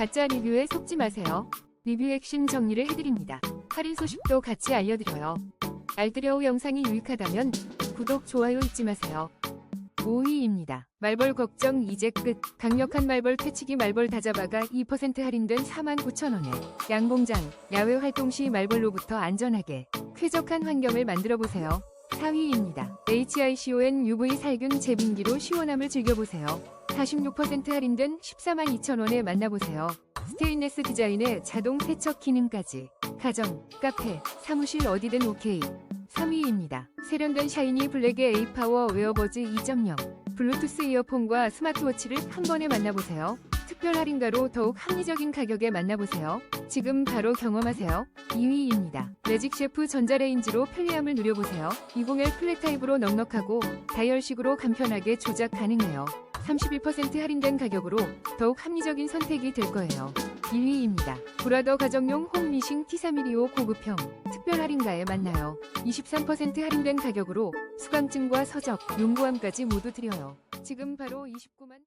가짜 리뷰에 속지 마세요. 리뷰 핵심 정리를 해드립니다. 할인 소식도 같이 알려드려요. 알뜰여우 영상이 유익하다면 구독, 좋아요 잊지 마세요. 5위입니다. 말벌 걱정 이제 끝. 강력한 말벌 퇴치기 말벌 다잡아가 2% 할인된 49,000원에 양봉장, 야외 활동 시 말벌로부터 안전하게 쾌적한 환경을 만들어 보세요. 4위입니다. HICON UV 살균 제빙기로 시원함을 즐겨보세요. 46% 할인된 142,000원에 만나보세요. 스테인레스 디자인의 자동 세척 기능까지. 가정, 카페, 사무실 어디든 오케이. 3위입니다. 세련된 샤이니 블랙의 에이파워 웨어버즈 2.0 블루투스 이어폰과 스마트워치를 한 번에 만나보세요. 특별 할인가로 더욱 합리적인 가격에 만나보세요. 지금 바로 경험하세요. 2위입니다. 매직 셰프 전자레인지로 편리함을 누려보세요. 201 플랫 타입으로 넉넉하고 다이얼식으로 간편하게 조작 가능해요. 31% 할인된 가격으로 더욱 합리적인 선택이 될 거예요. 2위입니다. 브라더 가정용 홈미싱 T312 고급형 특별 할인가에 만나요. 23% 할인된 가격으로 수강증과 서적, 용고함까지 모두 드려요. 지금 바로 29만